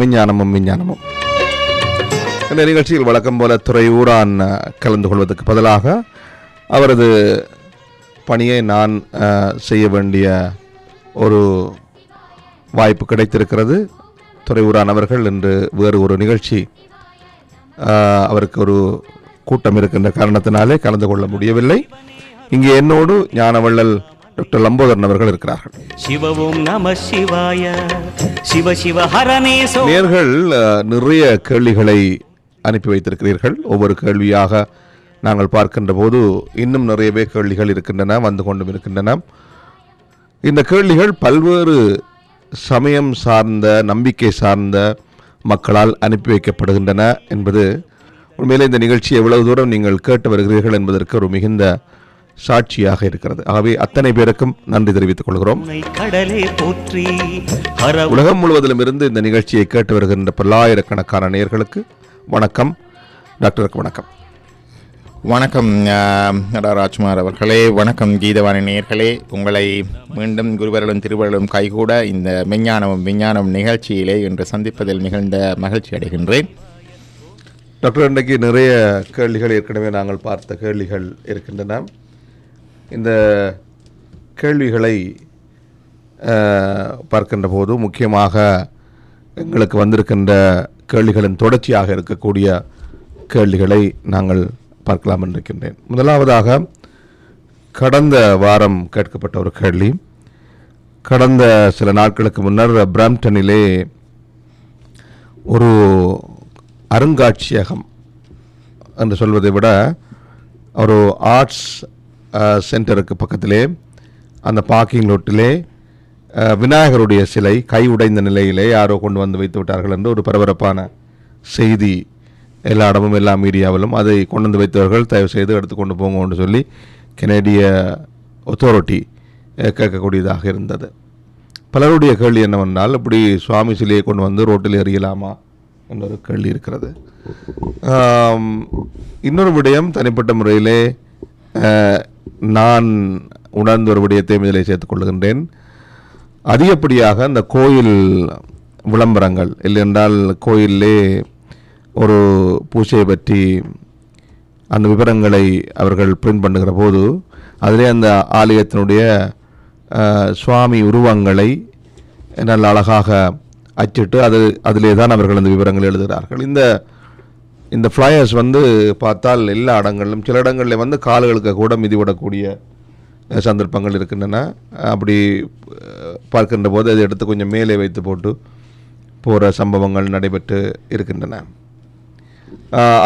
விஞ்ஞானமும் விஞ்ஞானமும். இந்த நிகழ்ச்சியில் வழக்கம் போல துறையூரான் கலந்து கொள்வதற்கு பதிலாக அவரது பணியை நான் செய்ய வேண்டிய ஒரு வாய்ப்பு கிடைத்திருக்கிறது. துறையூரான் அவர்கள் இன்று வேறு ஒரு நிகழ்ச்சி அவருக்கு ஒரு கூட்டம் இருக்கின்ற காரணத்தினாலே கலந்து கொள்ள முடியவில்லை. இங்கே என்னோடு ஞானவள்ளல் டாக்டர் லம்போதரன் அவர்கள் இருக்கிறார்கள். சிவ ஓம் நம சிவாய. சிவ சிவ ஹரனே சோ. நேர்கள் நிறைய கேள்விகளை அனுப்பி வைத்திருக்கிறீர்கள். ஒவ்வொரு கேள்வியாக நாங்கள் பார்க்கின்ற போது இன்னும் நிறையவே கேள்விகள் இருக்கின்றன வந்து கொண்டும் இருக்கின்றன. இந்த கேள்விகள் பல்வேறு சமயம் சார்ந்த நம்பிக்கை சார்ந்த மக்களால் அனுப்பி வைக்கப்படுகின்றன என்பது உண்மையிலே இந்த நிகழ்ச்சி எவ்வளவு தூரம் நீங்கள் கேட்டு வருகிறீர்கள் என்பதற்கு ஒரு மிகுந்த சாட்சியாக இருக்கிறது. ஆகவே அத்தனை பேருக்கும் நன்றி தெரிவித்துக் கொள்கிறோம். உலகம் முழுவதிலும் இருந்து இந்த நிகழ்ச்சியை கேட்டு வருகின்ற பல்லாயிரக்கணக்கான நேயர்களுக்கு வணக்கம். டாக்டருக்கு வணக்கம். வணக்கம் ராஜ்குமார் அவர்களே. வணக்கம் கீதவாணி நேயர்களே. உங்களை மீண்டும் குருவர்களும் திருவர்களும் கைகூட இந்த விஞ்ஞானமும் விஞ்ஞானம் நிகழ்ச்சியிலே இன்று சந்திப்பதில் மிகுந்த மகிழ்ச்சி அடைகின்றேன். டாக்டர் இன்றைக்கு நிறைய கேள்விகள் ஏற்கனவே நாங்கள் பார்த்த கேள்விகள் இருக்கின்றன. இந்த கேள்விகளை பார்க்கின்ற போது முக்கியமாக எங்களுக்கு வந்திருக்கின்ற கேள்விகளின் தொடர்ச்சியாக இருக்கக்கூடிய கேள்விகளை நாங்கள் பார்க்கலாம் என்றிருக்கின்றேன். முதலாவதாக கடந்த வாரம் கேட்கப்பட்ட ஒரு கேள்வி. கடந்த சில நாட்களுக்கு முன்னர் பிராம்டனிலே ஒரு அருங்காட்சியகம் என்று சொல்வதை விட ஒரு ஆர்ட்ஸ் சென்டருக்கு பக்கத்திலே அந்த பார்க்கிங் லோட்டிலே விநாயகருடைய சிலை கை உடைந்த நிலையிலே யாரோ கொண்டு வந்து வைத்து விட்டார்கள் என்று ஒரு பரபரப்பான செய்தி எல்லா இடமும் எல்லா மீடியாவிலும் அதை கொண்டு வந்து வைத்தவர்கள் தயவு செய்து எடுத்து கொண்டு போங்கன்னு சொல்லி கெனடிய ஒத்தாரிட்டி கேட்கக்கூடியதாக இருந்தது. பலருடைய கேள்வி என்னவென்றால் இப்படி சுவாமி சிலையை கொண்டு வந்து ரோட்டில் எறியலாமா என்ற ஒரு கேள்வி இருக்கிறது. இன்னொரு விடயம் தனிப்பட்ட முறையிலே நான் உணர்ந்த ஒரு விடயத்தையும் இதில் சேர்த்துக் கொள்கின்றேன். அதிகப்படியாக இந்த கோயில் விளம்பரங்கள் இல்லை என்றால் கோயிலே ஒரு பூஜையை பற்றி அந்த விவரங்களை அவர்கள் பிரிண்ட் பண்ணுகிற போது அதிலே அந்த ஆலயத்தினுடைய சுவாமி உருவங்களை நல்ல அழகாக அச்சிட்டு அது அதிலே தான் அவர்கள் அந்த விவரங்களை எழுதுகிறார்கள். இந்த இந்த ஃப்ளையர்ஸ் வந்து பார்த்தால் எல்லா இடங்களிலும் சில இடங்களில் வந்து கால்களுக்கு கூட மிதிவிடக்கூடிய சந்தர்ப்பங்கள் இருக்கின்றன. அப்படி பார்க்கின்ற போது அதை எடுத்து கொஞ்சம் மேலே வைத்து போட்டு போகிற சம்பவங்கள் நடைபெற்று இருக்கின்றன.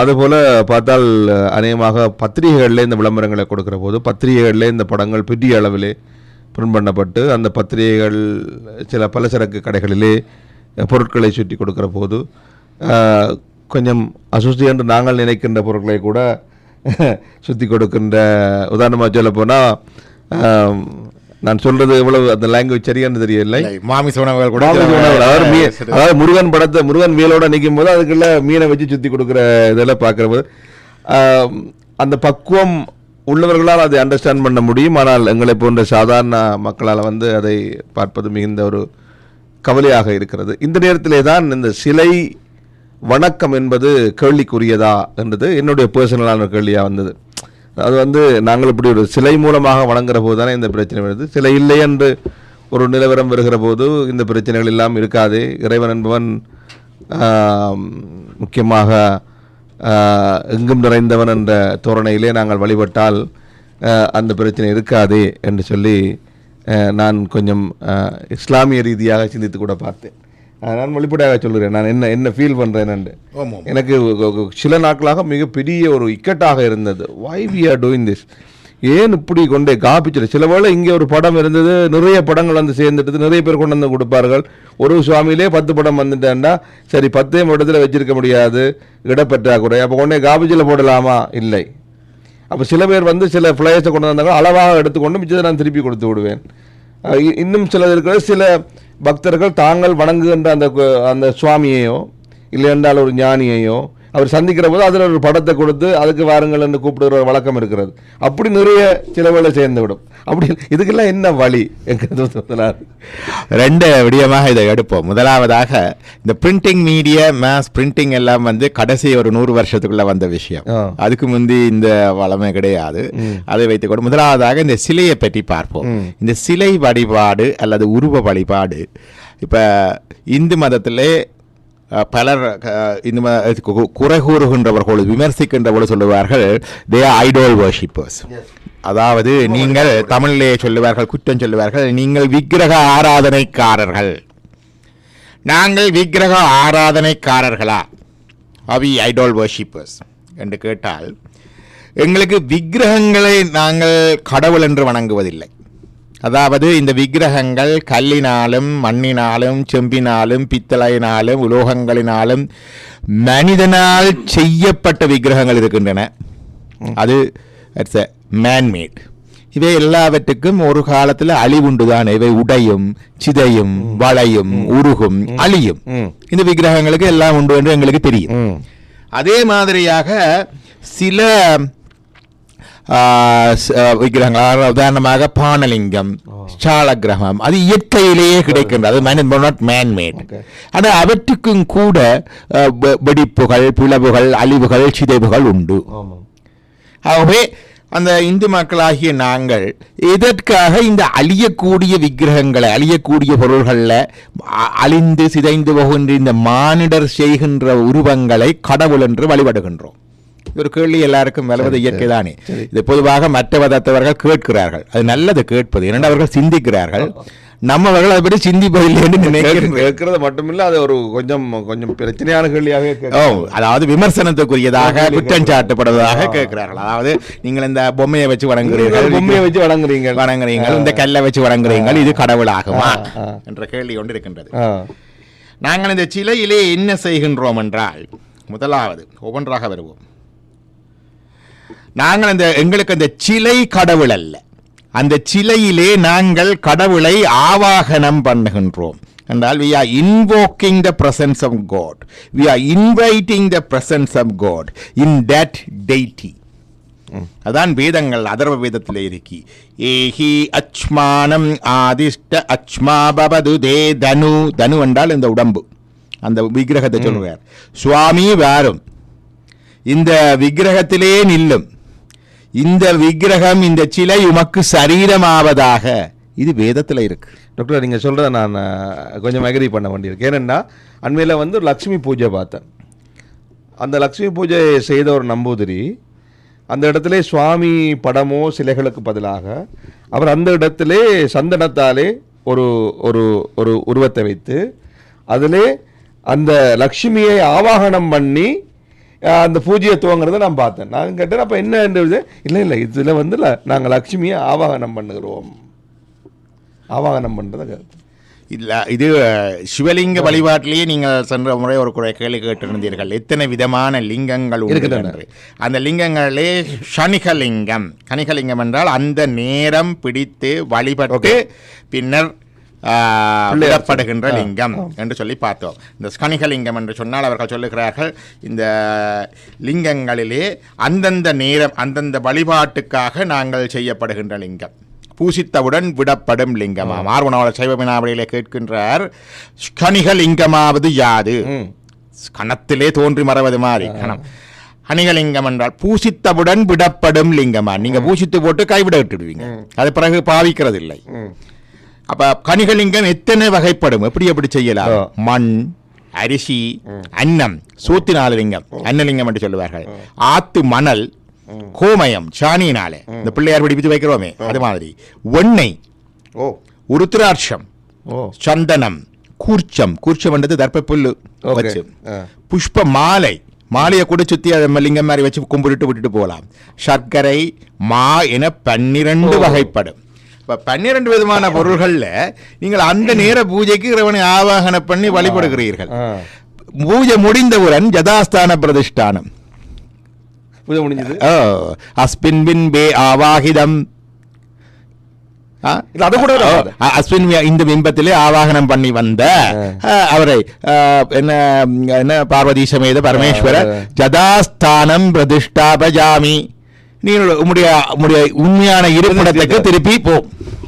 அதுபோல் பார்த்தால் அநேகமாக பத்திரிகைகளில் இந்த விளம்பரங்களை கொடுக்குற போது பத்திரிகைகளில் இந்த படங்கள் பெரிய அளவிலே பிரிண்ட் பண்ணப்பட்டு அந்த பத்திரிகைகள் சில பலசரக்கு கடைகளிலே பொருட்களை சுற்றி கொடுக்குற போது கொஞ்சம் அசுஸ்தி என்று நாங்கள் நினைக்கின்ற பொருட்களை கூட சுற்றி கொடுக்கின்ற உதாரணமாக சொல்ல போனால் நான் சொல்றது எவ்வளவு அந்த லாங்குவேஜ் சரியானு தெரியவில்லை. மாமிச உணவுகள் கூட. அதாவது முருகன் படத்தை முருகன் வேலோட நிற்கும் போது அதுக்குள்ள மீனை வச்சு சுத்தி கொடுக்குற இதெல்லாம் பார்க்குற போது அந்த பக்குவம் உள்ளவர்களால் அதை அண்டர்ஸ்டாண்ட் பண்ண முடியும். ஆனால் எங்களை போன்ற சாதாரண மக்களால் வந்து அதை பார்ப்பது மிகுந்த ஒரு கவலையாக இருக்கிறது. இந்த நேரத்திலே தான் இந்த சிலை வணக்கம் என்பது கேள்விக்குரியதா என்றது என்னுடைய பர்சனலான கேள்வியாக வந்தது. அது வந்து நாங்கள் இப்படி ஒரு சிலை மூலமாக வணங்குற போது தானே இந்த பிரச்சனை வருது. சிலை இல்லை என்று ஒரு நிலவரம் வருகிற போது இந்த பிரச்சனைகள் எல்லாம் இருக்காது. இறைவன் என்பவன் முக்கியமாக எங்கும் நிறைந்தவன் என்ற தோரணையிலே நாங்கள் வழிபட்டால் அந்த பிரச்சனை இருக்காதே என்று சொல்லி நான் கொஞ்சம் இஸ்லாமிய ரீதியாக சிந்தித்து கூட பார்த்தேன். நான் வெளிப்படையாக சொல்கிறேன் நான் என்ன என்ன ஃபீல் பண்ணுறேன் ஆமாம். எனக்கு சில நாட்களாக மிகப்பெரிய ஒரு இக்கட்டாக இருந்தது. Why we are doing this ஏன் இப்படி கொண்டே காப்பிச்சிரு சில வேளை இங்கே ஒரு படம் இருந்தது நிறைய படங்கள் வந்து சேர்ந்துட்டு நிறைய பேர் கொண்டு வந்து கொடுப்பார்கள். ஒரு சுவாமியிலே பத்து படம் வந்துட்டேன்டா. சரி பத்தே இடத்துல வச்சிருக்க முடியாது. இடப்பற்றாக்குறை அப்போ கொண்டே காப்பிச்சில் போடலாமா? இல்லை. அப்போ சில பேர் வந்து சில ஃப்ளையர்ஸை கொண்டு வந்தாங்க அளவாக எடுத்துக்கொண்டு மிச்சத்தை நான் திருப்பி கொடுத்து விடுவேன். இன்னும் சில இருக்கிற சில பக்தர்கள் தாங்கள் வணங்குகின்ற அந்த அந்த சுவாமியையோ இல்லை என்றால் ஒரு ஞானியையோ அவர் சந்திக்கிற போது அதில் ஒரு படத்தை கொடுத்து அதுக்கு வாருங்கள் என்று கூப்பிடுற ஒரு வழக்கம் இருக்கிறது. அப்படி நிறைய சிலவுகளை சேர்ந்து விடும் அப்படி இதுக்கெல்லாம் என்ன வழி? முதலாவது. ரெண்டு விடயமாக இதை எடுப்போம். முதலாவதாக இந்த பிரிண்டிங் மீடியா மேஸ் பிரிண்டிங் எல்லாம் வந்து கடைசி ஒரு நூறு வருஷத்துக்குள்ள வந்த விஷயம். அதுக்கு முந்தி இந்த வளமை கிடையாது. அதை வைத்துக்கொண்டு முதலாவதாக இந்த சிலையை பற்றி பார்ப்போம். இந்த சிலை வழிபாடு அல்லது உருவ வழிபாடு. இப்ப இந்து மதத்திலே பலர் இந்த ம- கு- கு- குறை கூறுகின்றவர்கள் விமர்சிக்கின்றவர்கள் சொல்லுவார்கள் தே ஐடோல் வர்ஷிப்பர்ஸ் அதாவது நீங்கள் தமிழிலே சொல்லுவார்கள் குற்றம் சொல்லுவார்கள் நீங்கள் விக்கிரக ஆராதனைக்காரர்கள். நாங்கள் விக்கிரக ஆராதனைக்காரர்களா? அவி ஐடோல் வர்ஷிப்பர்ஸ் என்று கேட்டால் எங்களுக்கு விக்கிரகங்களை நாங்கள் கடவுள் என்று வணங்குவதில்லை. அதாவது இந்த விக்கிரகங்கள் கல்லினாலும் மண்ணினாலும் செம்பினாலும் பித்தளையினாலும் உலோகங்களினாலும் மனிதனால் செய்யப்பட்ட விக்கிரகங்கள் இருக்கின்றன. அது இட்ஸ் மேன்மேட் இவை எல்லாவற்றுக்கும் ஒரு காலத்தில் அழிவுண்டுதான். இவை உடையும் சிதையும் வளையும் உருகும் அழியும். இந்த விக்கிரகங்களுக்கு எல்லாம் உண்டு என்று எங்களுக்கு தெரியும். அதே மாதிரியாக சில விக்கிரகங்கள் உதாரணமாக பானலிங்கம் சாலக்கிரகம் அது இயற்கையிலேயே கிடைக்கின்றது நாட் மேன்மேட் ஆனால் அவற்றுக்கும் கூட வெடிப்புகள் பிளவுகள் அழிவுகள் சிதைவுகள் உண்டு ஆகவே அந்த இந்து மக்களாகிய நாங்கள் எதற்காக இந்த அழியக்கூடிய விக்கிரகங்களை அழியக்கூடிய பொருள்களில் அழிந்து சிதைந்து போகின்ற இந்த மானிடர் செய்கின்ற உருவங்களை கடவுள் என்று வழிபடுகின்றோம் ஒரு கேள்வி எல்லாருக்கும் வலுவது இயற்கை தானே இது பொதுவாக மற்ற மதத்தவர்கள் கேட்கிறார்கள். அது நல்லது கேட்பது. ஏனென்றால் அவர்கள் சிந்திக்கிறார்கள். நம்மவர்கள் அதை பற்றி சிந்திப்பதில்லை என்று நினைக்கிறேன். கேட்கறது மட்டுமில்ல அது ஒரு கொஞ்சம் கொஞ்சம் பிரச்சனையான கேள்வியாகவே ஓ. அதாவது விமர்சனத்துக்குரியதாக குற்றம் சாட்டப்படுவதாக கேட்கிறார்கள். அதாவது நீங்கள் இந்த பொம்மையை வச்சு வணங்குறீர்கள் பொம்மையை வச்சு வணங்குறீங்க வணங்குறீங்கள் இந்த கல்லை வச்சு வணங்குறீங்கள் இது கடவுளாகுமா. என்ற கேள்வி கொண்டு இருக்கின்றது நாங்கள் இந்த சிலையிலே என்ன செய்கின்றோம் என்றால் முதலாவது ஒவ்வொன்றாக வருவோம். நாங்கள் அந்த எங்களுக்கு அந்த சிலை கடவுள் அல்ல. அந்த சிலையிலே நாங்கள் கடவுளை ஆவாகனம் பண்ணுகின்றோம். என்றால் we are invoking the presence of God. We are inviting the presence of God in that deity. அதான் வேதங்கள் அதர்வ வேதத்திலே இருக்கி. ஏஹி அச்மானம் ஆதிஷ்ட அச்மா பவது தே தனு. தனு என்றால் இந்த உடம்பு. அந்த விக்கிரகத்தை சொல்லுவார் சுவாமி வாரும். இந்த விக்கிரகத்திலே நில்லும். இந்த விக்கிரகம் இந்த சிலை உமக்கு சரீரமாவதாக. இது வேதத்தில் இருக்கு. டாக்டர் நீங்கள் சொல்கிறத நான் கொஞ்சம் அக்ரி பண்ண வேண்டியிருக்கு. ஏனென்னா அண்மையில் வந்து லக்ஷ்மி பூஜை பார்த்தேன். அந்த லக்ஷ்மி பூஜை செய்த ஒரு நம்பூதிரி அந்த இடத்துல சுவாமி படமோ சிலைகளுக்கு பதிலாக அவர் அந்த இடத்திலே சந்தனத்தாலே ஒரு ஒரு ஒரு உருவத்தை வைத்து அதிலே அந்த லக்ஷ்மியை ஆவாகனம் பண்ணி அந்த பூஜையை துவங்குறதை நான் பார்த்தேன். நான் கேட்டேன் அப்போ என்ன இல்லை இல்லை இதில் வந்து நாங்கள் லக்ஷ்மியை ஆவாகனம் பண்ணுகிறோம். ஆவாகனம் பண்ணுறதை இல்ல இது சிவலிங்க வழிபாட்டிலேயே நீங்கள் சென்ற முறை ஒரு குறை கேள்வி கேட்டிருந்தீர்கள். எத்தனை விதமான லிங்கங்கள் இருக்கின்றன. அந்த லிங்கங்களிலே சனிகலிங்கம். கனிகலிங்கம் என்றால் அந்த நேரம் பிடித்து வழிபட்டு பின்னர் விடப்படுகின்ற லிங்கம் என்று சொல்லி பார்த்தோம். இந்த ஸ்கனிகலிங்கம் என்று சொன்னால் அவர்கள் சொல்லுகிறார்கள் இந்த லிங்கங்களிலே அந்தந்த நேரம் அந்தந்த வழிபாட்டுக்காக நாங்கள் செய்யப்படுகின்ற லிங்கம். பூசித்தவுடன் விடப்படும் லிங்கமாம் ஆர்வனாவளர் சைவ வினாவளியிலே கேட்கின்றார் ஸ்கனிகலிங்கமாவது யாது? கணத்திலே தோன்றி மறவது மாதிரி கணம். அணிகலிங்கம் என்றால் பூசித்தவுடன் விடப்படும் லிங்கமா? நீங்க பூசித்து போட்டு கைவிட விட்டுடுவீங்க. அது பிறகு பாவிக்கிறது இல்லை அப்ப கனிகலிங்கம் எத்தனை வகைப்படும்? எப்படி எப்படி செய்யலாம். மண் அரிசி அன்னம். சூத்தினால லிங்கம். அன்னலிங்கம் என்று சொல்லுவார்கள். ஆத்து மணல் கோமயம் சாணியினாலே. இந்த பிள்ளையார் பிடிப்பித்து வைக்கிறோமே அது மாதிரி. வெண்ணெய் ஓ. உருத்திராட்சம் சந்தனம் கூர்ச்சம். கூர்ச்சம் என்றது தர்ப்ப புல்லு. வச்சு. புஷ்ப மாலை. மாலையை கூட சுத்தி அதை லிங்கம் மாதிரி வச்சு கும்பிட்டுட்டு விட்டுட்டு போகலாம். சர்க்கரை மா என பன்னிரண்டு வகைப்படும். இப்ப பன்னிரண்டு விதமான பொருள்கள்ல நீங்கள் அந்த நேர பூஜைக்கு இறைவனை ஆவாகன பண்ணி வழிபடுகிறீர்கள். பூஜை முடிந்தவுடன் ஜதாஸ்தான பிரதிஷ்டானம். பூஜை முடிஞ்சது? ஓ, அஸ்மின் பின் பே ஆவாகிதம். அது கூட அஸ்வின் இந்த பிம்பத்திலே ஆவாகனம் பண்ணி வந்த அவரை என்ன என்ன பார்வதி சமேத பரமேஸ்வர ஜதாஸ்தானம் பிரதிஷ்டாபஜாமி நீ உம்முடைய உம்முடைய உண்மையான இருப்பிடத்துக்கு திருப்பி போ.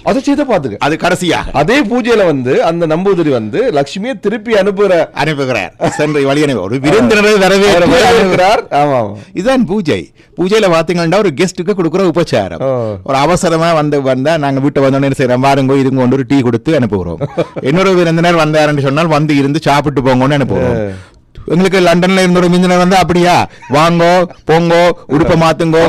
அதை செய்த பாத்துக்க அது கடைசியா அதே பூஜையில வந்து அந்த நம்பூதிரி வந்து லட்சுமியை திருப்பி அனுப்புற அனுப்புகிறார். சென்று வழி ஒரு விருந்தினரை வரவேற்கிறார் ஆமா இதுதான் பூஜை. பூஜையில பாத்தீங்கன்னா ஒரு கெஸ்ட்டுக்கு கொடுக்குற உபச்சாரம். ஒரு அவசரமா வந்து வந்தா நாங்க வீட்டை வந்தோடனே செய்யறோம்? வாருங்க இதுங்க கொண்டு ஒரு டீ கொடுத்து அனுப்புகிறோம். இன்னொரு விருந்தினர் வந்தாருன்னு சொன்னால் வந்து இருந்து சாப்பிட்டு போங்கன்னு அனுப்புகிறோம். எங்களுக்கு லண்டன்ல இருந்த ஒரு விருந்தினர் வந்து அப்படியா? வாங்கோ போங்கோ உடுப்ப மாத்துங்கோ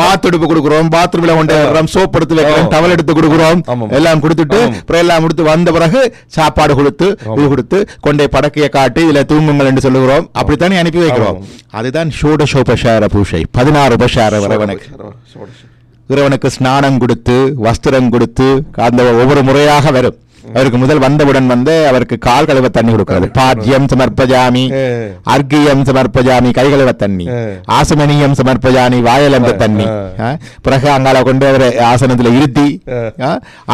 மாத்து உடுப்பு கொடுக்குறோம் பாத்ரூம்ல கொண்டு சோப் எடுத்து வைக்கிறோம். டவல் எடுத்து கொடுக்குறோம். எல்லாம் கொடுத்துட்டு. அப்புறம் எல்லாம் கொடுத்து வந்த பிறகு சாப்பாடு கொடுத்து இது கொடுத்து கொண்டே படக்கையை காட்டி இதுல தூங்குங்கள் என்று சொல்லுகிறோம். அப்படித்தானே அனுப்பி வைக்கிறோம். அதுதான் ஷோடசோபசார பூஷை. பதினாறு உபசார வரவனுக்கு இறைவனுக்கு ஸ்நானம் கொடுத்து வஸ்திரம் கொடுத்து அந்த ஒவ்வொரு முறையாக வரும். அவருக்கு முதல் வந்தவுடன் வந்து அவருக்கு கால் கழுவ தண்ணி கொடுக்கிறது. பாஜ்யம் சமர்ப்பஜாமி. அர்க்கியம் சமர்ப்பஜாமி கை கழுவ தண்ணி. ஏ. ஆசமனியம் சமர்ப்பஜாமி வாயலந்த தண்ணி. பிறகு அங்கால கொண்டு அவரை ஆசனத்துல இருத்தி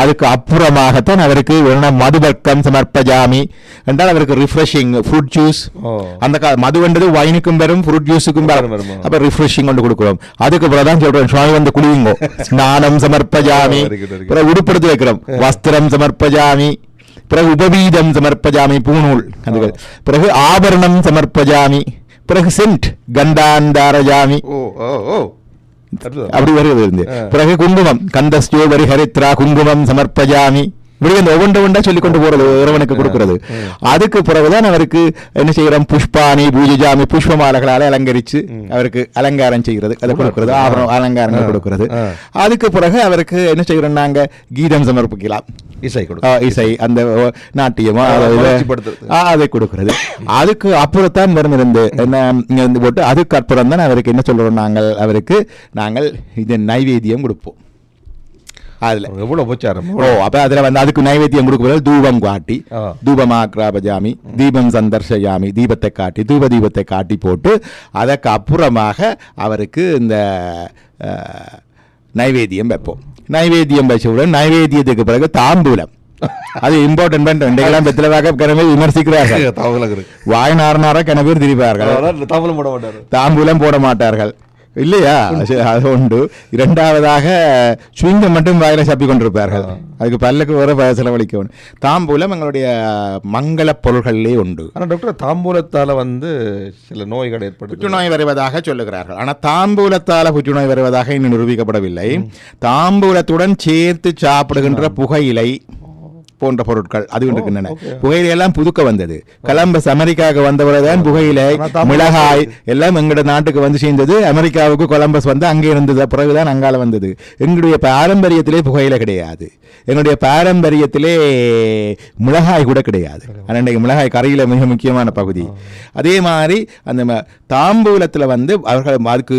அதுக்கு அப்புறமாகத்தான் அவருக்கு மதுபர்க்கம் சமர்ப்பஜாமி என்றால் அவருக்கு ரிஃப்ரெஷிங் ஃப்ரூட் ஜூஸ். அந்த மதுவென்றது வைனுக்கும் வரும் ஃப்ரூட் ஜூஸுக்கும் வரும். அப்ப ரிஃப்ரெஷிங் கொண்டு கொடுக்கிறோம். அதுக்கு பிறகு தான் சொல்றேன் சுவாமி வந்து குளியுங்கோ. ஸ்நானம் சமர்ப்பஜாமி. உடுப்படுத்தி வைக்கிறோம். வஸ்திரம் சமர்ப்பஜாமி. பிறகு உபவீதம் சமர்ப்பஜாமி பூநூல் அது பிறகு ஆபரணம் சமர்ப்பஜாமி பிறகு சென்ட் கந்தாந்தாரஜாமி. அப்படி வருகிறது இருந்து. பிறகு குங்குமம் கந்தஸ்யோ வரி ஹரித்ரா குங்குமம் சமர்ப்பஜாமி. இப்படி அந்த ஒவ்வொன்று ஒன்றா சொல்லி கொண்டு போறது இறைவனுக்கு கொடுக்கிறது. அதுக்கு பிறகுதான் அவருக்கு என்ன செய்யறோம்? புஷ்பாணி பூஜைஜாமி புஷ்ப மாலைகளால அலங்கரிச்சு அவருக்கு அலங்காரம் செய்கிறது. அதை கொடுக்கிறது. ஆபரணம் அலங்காரங்கள். கொடுக்கிறது. அதுக்கு பிறகு அவருக்கு என்ன செய்யறோம் நாங்க? கீதம் சமர்ப்பிக்கலாம். இசை இசை அந்த நாட்டியமோ அதை கொடுக்கிறது. அதுக்கு அப்புறத்தான் வரும் இருந்து என்ன போட்டு அதுக்கு அப்புறம் தான் அவருக்கு என்ன சொல்றோம் நாங்கள் அவருக்கு நாங்கள் இது நைவேத்தியம் கொடுப்போம். அதுல. எவ்வளவு உபச்சாரம்? ஓ அப்ப அதுல வந்து அதுக்கு நைவேத்தியம் கொடுக்கும்போது தூபம் காட்டி. தூபமாக்ராபஜாமி தீபம் சந்தர்ஷயாமி தீபத்தை காட்டி தூப தீபத்தை காட்டி போட்டு அதற்கு அப்புறமாக அவருக்கு இந்த நைவேத்தியம் வைப்போம். நைவேத்தியம் வச்சவுடன் நைவேத்தியத்துக்கு பிறகு தாம்பூலம். அது இம்பார்ட்டன்ட் பண்ண இன்றைக்கெல்லாம் பெத்திரவாக கிணமே விமர்சிக்கிறார்கள். வாய் நாரனார கிண பேர் திரிப்பார்கள். தாம்பூலம் போட மாட்டார்கள். இல்லையா? அது உண்டு. இரண்டாவதாக சுவிங்கம் மட்டும் வாயில சப்பி கொண்டிருப்பார்கள். அதுக்கு பல்லுக்கு ப- செலவழிக்கணும் தாம்பூலம் எங்களுடைய மங்கள பொருள்களிலே உண்டு. ஆனா டாக்டர் தாம்பூலத்தால வந்து சில நோய்கள் ஏற்படுது. புற்றுநோய் வருவதாக சொல்லுகிறார்கள். ஆனால் தாம்பூலத்தால புற்றுநோய் வருவதாக இன்னும் நிரூபிக்கப்படவில்லை. தாம்பூலத்துடன் சேர்த்து சாப்பிடுகின்ற புகையிலை போன்ற பொருட்கள் அது இருக்கின்றன. புகையிலை எல்லாம் புதுக்க வந்தது. கலம்பஸ் அமெரிக்காவுக்கு வந்தவரைதான் புகையிலை மிளகாய் எல்லாம் எங்களோட நாட்டுக்கு வந்து சேர்ந்தது. அமெரிக்காவுக்கு கொலம்பஸ் வந்து அங்கே இருந்தது. பிறகுதான் அங்கால வந்தது. எங்களுடைய பாரம்பரியத்திலே புகையிலை கிடையாது. எங்களுடைய பாரம்பரியத்திலே மிளகாய் கூட கிடையாது. ஆனா இன்றைக்கு மிளகாய் கரையில மிக முக்கியமான பகுதி. அதே மாதிரி அந்த தாம்பூலத்துல வந்து அவர்கள் அதுக்கு